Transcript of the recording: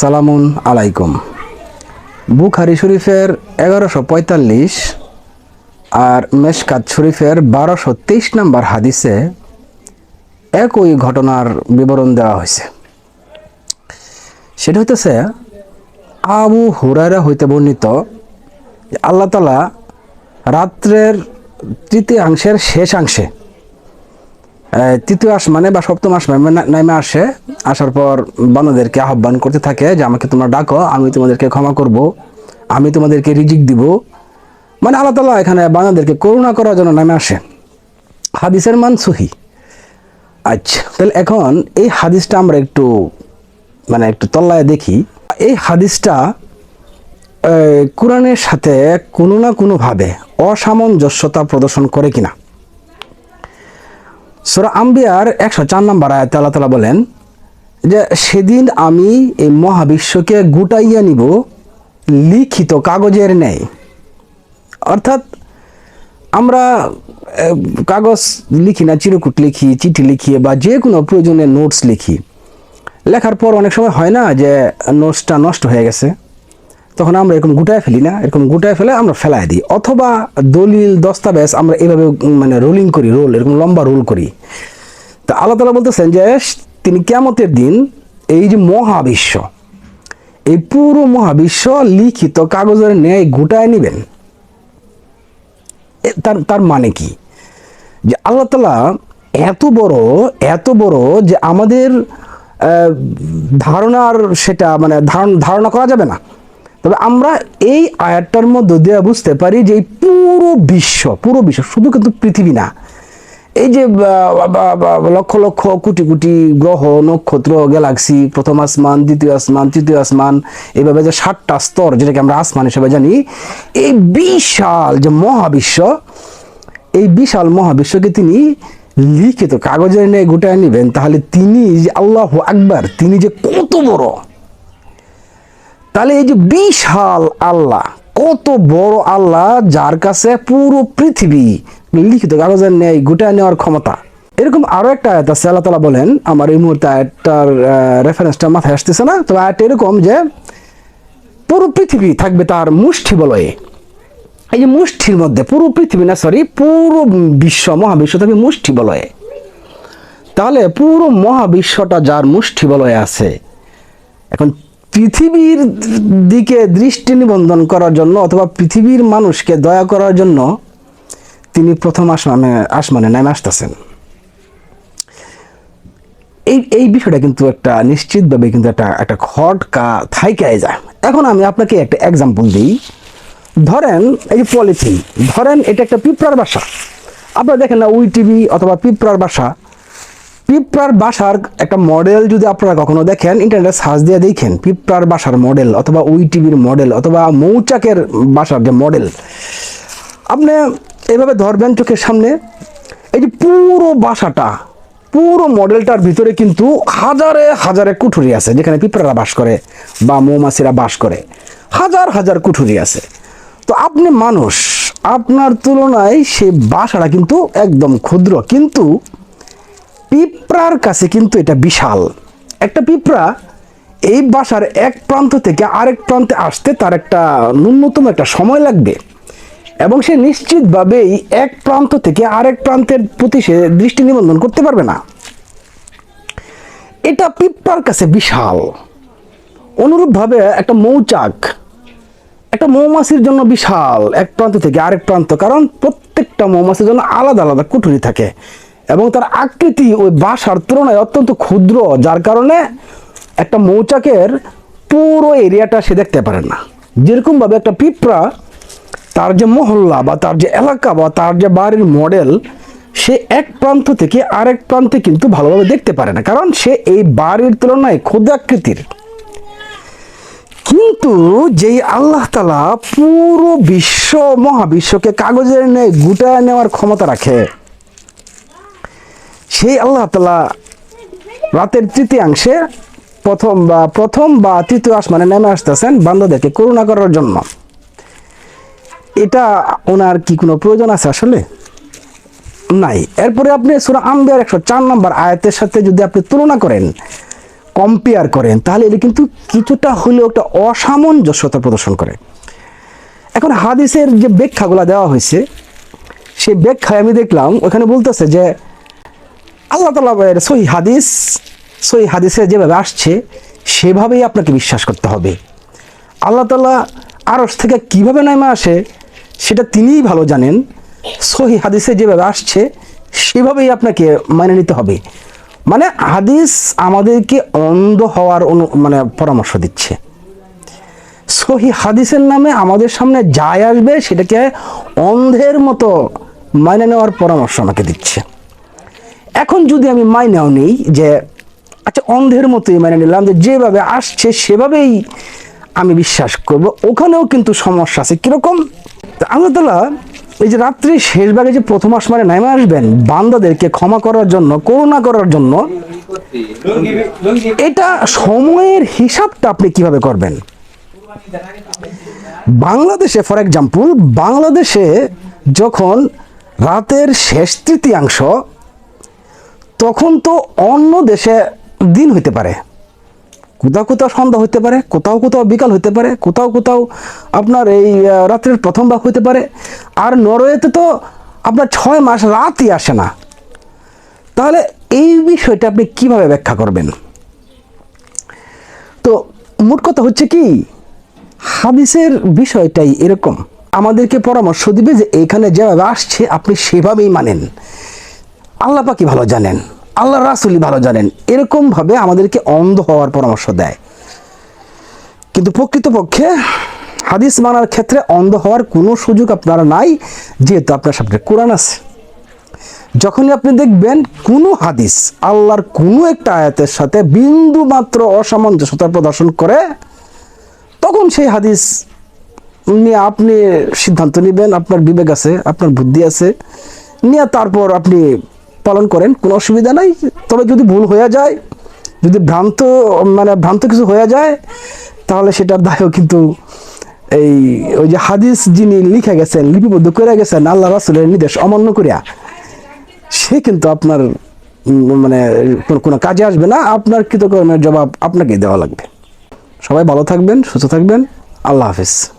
সালামুন আলাইকুম। বুখারি শরীফের এগারোশো পঁয়তাল্লিশ আর মেশকাত শরীফের বারোশো তেইশ নম্বর হাদিসে একই ঘটনার বিবরণ দেওয়া হয়েছে। সেটা হইতেছে, আবু হুরায়রা হইতে বর্ণিত আল্লাহ তালা রাত্রের তৃতীয়াংশের শেষাংশে তৃতীয় আসমানে বা সপ্তম আসমানে না- নামে আসে। আসার পর বান্দাদেরকে আহ্বান করতে থাকে যে, আমাকে তোমরা ডাকো, আমি তোমাদেরকে ক্ষমা করব, আমি তোমাদেরকে রিজিক দিব। মানে আল্লাহ তালা এখানে বানাদেরকে করুণা করার জন্য নামে আসে। হাদিসের মান সুহি। আচ্ছা তাহলে এখন এই হাদিসটা আমরা একটু মানে একটু তল্লায় দেখি। এই হাদিসটা কোরআনের সাথে কোনো না কোনোভাবে অসামঞ্জস্যতা প্রদর্শন করে কিনা? সুরা আম্বিয়ার একশো চার নম্বর আয়াতে আল্লাহ তালা বলেন যে, সেদিন আমি এই মহাবিশ্বকে গুটাইয়া নিব লিখিত কাগজের নেই অর্থাৎ আমরা কাগজ লিখি না, চিরকুট লিখি, চিঠি লিখি বা যে কোনো প্রয়োজনে নোটস লিখি। লেখার পর অনেক সময় হয় না যে নোটসটা নষ্ট হয়ে গেছে। তখন আমরা এরকম গুটায় ফেলি না, এরকম গুটায় ফেলে আমরা ফেলায় দিই। অথবা দলিল, দস্তাবেজ আমরা এভাবে মানে রোলিং করি রোল এরকম লম্বা রোল করি। তা আল্লাহ তালা বলতেছেন যে তিনি কেমতের দিন এই যে মহাবিশ্ব, এই পুরো মহাবিশ্ব লিখিত কাগজের ন্যায় গুটায় নেবেন। তার তার মানে কি? যে আল্লাহ তালা এত বড় এত বড় যে আমাদের ধারণার সেটা মানে ধারণ, ধারণা করা যাবে না। তবে আমরা এই আয়াতটার মধ্য দিয়ে বুঝতে পারি যে এই পুরো বিশ্ব পুরো বিশ্ব, শুধু কিন্তু পৃথিবী না, এই যে লক্ষ লক্ষ, কোটি কোটি গ্রহ, নক্ষত্র, গ্যালাক্সি, প্রথম আসমান, দ্বিতীয় আসমান, তৃতীয় আসমান এইভাবে যে সাতটা স্তর, যেটাকে আমরা আসমান হিসেবে জানি, এই বিশাল যে মহাবিশ্ব, এই বিশাল মহাবিশ্বকে তিনি লিখিত কাগজের নিয়ে গোটায় নেবেন, তাহলে তিনি যে আল্লাহ আকবার, তিনি যে কত বড় তাহলে এই যে বিশাল আল্লাহ, কত বড় আল্লাহ যার কাছে পুরো পৃথিবী লিখিত কাগজের ন্যায় গোটায় নেওয়ার ক্ষমতা। এরকম আরও একটা আয়াত আছে, আল্লাহ তালা বলেন, আমার এই মুহূর্তে আয়াতটার রেফারেন্সটা মাথায় আসতেছে না তো আয়াতটা এরকম যে পুরো পৃথিবী থাকবে তার মুষ্টি বলয়ে। এই যে মুষ্টির মধ্যে, পুরো পৃথিবী না সরি পুরো বিশ্ব, মহাবিশ্ব থাকবে মুষ্টি বলয়ে। তাহলে পুরো মহাবিশ্বটা যার মুষ্টি বলয়ে আছে, এখন পৃথিবীর দিকে দৃষ্টি নিবন্ধন করার জন্য অথবা পৃথিবীর মানুষকে দয়া করার জন্য তিনি প্রথম আসমানে আসমানে নেমে আসতেছেন। এই এই বিষয়টা কিন্তু একটা নিশ্চিতভাবে কিন্তু একটা একটা খটকা থাইকায় যায়। এখন আমি আপনাকে একটা এক্সাম্পল দিই। ধরেন এই পলিথিন ধরেন এটা একটা পিঁপড়ার বাসা। আপনারা দেখেন না, উই টিভি অথবা পিঁপড়ার বাসা। পিঁপড়ার বাসার একটা মডেল যদি আপনারা কখনো দেখেন ইন্টারনেটে সার্চ দিয়ে দেখেন, পিঁপড়ার বাসার মডেল অথবা উই টিভির মডেল অথবা মৌচাকের বাসার যে মডেল আপনি এভাবে ধরবেন চোখের সামনে, এই যে পুরো বাসাটা, পুরো মডেলটার ভিতরে কিন্তু হাজারে হাজারে কুঠুরি আছে, যেখানে পিঁপড়ারা বাস করে বা মৌমাছিরা বাস করে। হাজার হাজার কুঠুরি আছে। তো আপনি মানুষ, আপনার তুলনায় সেই বাসাটা কিন্তু একদম ক্ষুদ্র। কিন্তু পিঁপড়ার কাছে কিন্তু এটা বিশাল। একটা পিঁপড়া এই বাসার এক প্রান্ত থেকে আরেক প্রান্তে আসতে তার একটা ন্যূনতম একটা সময় লাগবে এবং সে নিশ্চিতভাবেই এক প্রান্ত থেকে আরেক প্রান্তের প্রতি সে দৃষ্টি নিবন্ধন করতে পারবে না। এটা পিঁপড়ার কাছে বিশাল। অনুরূপভাবে একটা মৌচাক, একটা মৌমাছির জন্য বিশাল এক প্রান্ত থেকে আরেক প্রান্ত, কারণ প্রত্যেকটা মৌমাছির জন্য আলাদা আলাদা কুঠুরি থাকে। এবং তার আকৃতি ওই বাসার তুলনায় অত্যন্ত ক্ষুদ্র, যার কারণে একটা মৌচাকের পুরো এরিয়াটা সে দেখতে পারে না। যেরকমভাবে একটা পিঁপড়া, তার যে মহল্লা বা তার যে এলাকা বা তার যে বাড়ির মডেল, সে এক প্রান্ত থেকে আরেক প্রান্তে কিন্তু ভালোভাবে দেখতে পারে না। কারণ সে এই বাড়ির তুলনায় ক্ষুদ্রাকৃতির কিন্তু যেই আল্লাহ তালা পুরো বিশ্ব, মহাবিশ্বকে কাগজের ন্যায় গুটায় নেওয়ার ক্ষমতা রাখে সেই আল্লাহ তালা রাতের তৃতীয়াংশে প্রথম বা প্রথম বা তৃতীয় আসমানে নেমে আসতেছেন বান্দাদেরকে করুণা করার জন্য। এটা ওনার কি কোনো প্রয়োজন আছে আসলে? নাই। এরপরে আপনি সুরা আম্বিয়ার একশো চার নম্বর আয়াতের সাথে যদি আপনি তুলনা করেন কম্পেয়ার করেন, তাহলে এটা কিন্তু কিছুটা হলেও একটা অসামঞ্জস্যতা প্রদর্শন করে। এখন হাদিসের যে ব্যাখ্যাগুলো দেওয়া হয়েছে, সেই ব্যাখ্যায় আমি দেখলাম, ওখানে বলতেছে যে আল্লাহ তালা সহি হাদিস, সহি হাদিসে যেভাবে আসছে, সেভাবেই আপনাকে বিশ্বাস করতে হবে। আল্লাহ তালা আরস থেকে কীভাবে নামে আসে, সেটা তিনিই ভালো জানেন। সহি হাদিসে যেভাবে আসছে, সেভাবেই আপনাকে মেনে নিতে হবে। মানে হাদিস আমাদেরকে অন্ধ হওয়ার অনু মানে পরামর্শ দিচ্ছে। সহি হাদিসের নামে আমাদের সামনে যাই আসবে, সেটাকে অন্ধের মতো মাইনে নেওয়ার পরামর্শ আমাকে দিচ্ছে। এখন যদি আমি মাইনেও নিই যে আচ্ছা অন্ধের মতোই মেনে নিলাম যে, যেভাবে আসছে সেভাবেই আমি বিশ্বাস করব। ওখানেও কিন্তু সমস্যা আছে। কীরকম? আল্লাহ তালা এই যে রাত্রি শেষ ভাগে যে প্রথম আসমানে নেমে আসবেন, বান্দাদেরকে ক্ষমা করার জন্য, করুণা করার জন্য, এটা সময়ের হিসাবটা আপনি কীভাবে করবেন? বাংলাদেশে ফর এক্সাম্পল বাংলাদেশে যখন রাতের শেষ তৃতীয়াংশ তখন তো অন্য দেশে দিন হইতে পারে। কোথাও কোথাও সন্ধ্যা হইতে পারে, কোথাও কোথাও বিকাল হইতে পারে, কোথাও কোথাও আপনার এই রাত্রের প্রথম ভাগ হইতে পারে। আর নরওয়েতে তো আপনার ছয় মাস রাতই আসে না। তাহলে এই বিষয়টা আপনি কীভাবে ব্যাখ্যা করবেন? তো মোট কথা হচ্ছে কি, হাদিসের বিষয়টাই এরকম। আমাদেরকে পরামর্শ দিবে যে এখানে যেভাবে আসছে, আপনি সেভাবেই মানেন। আল্লাহ পাকি ভালো জানেন আল্লাহ রাসুলি ভালো জানেন, এরকমভাবে আমাদেরকে অন্ধ হওয়ার পরামর্শ দেয়। কিন্তু প্রকৃতপক্ষে হাদিস মানার ক্ষেত্রে অন্ধ হওয়ার কোনো সুযোগ আপনার নাই, যেহেতু আপনার সামনে কোরআন আছে। যখনই আপনি দেখবেন কোনো হাদিস আল্লাহর কোনো একটা আয়াতের সাথে বিন্দু মাত্র অসামঞ্জস্যতা প্রদর্শন করে, তখন সেই হাদিস নিয়ে আপনি সিদ্ধান্ত নেবেন, আপনার বিবেক আছে, আপনার বুদ্ধি আছে, নিয়ে তারপর আপনি পালন করেন, কোনো অসুবিধা নাই। তবে যদি ভুল হয়ে যায়, যদি ভ্রান্ত মানে ভ্রান্ত কিছু হয়ে যায়, তাহলে সেটার দায়ও কিন্তু এই, ওই যে হাদিস যিনি লিখে গেছেন, লিপিবদ্ধ করে গেছেন, আল্লাহ রাসুলের নির্দেশ অমান্য করিয়া, সে কিন্তু আপনার মানে কোনো- কাজে আসবে না। আপনার কৃতকর্মের জবাব আপনাকেই দেওয়া লাগবে। সবাই ভালো থাকবেন, সুস্থ থাকবেন। আল্লাহ হাফিজ।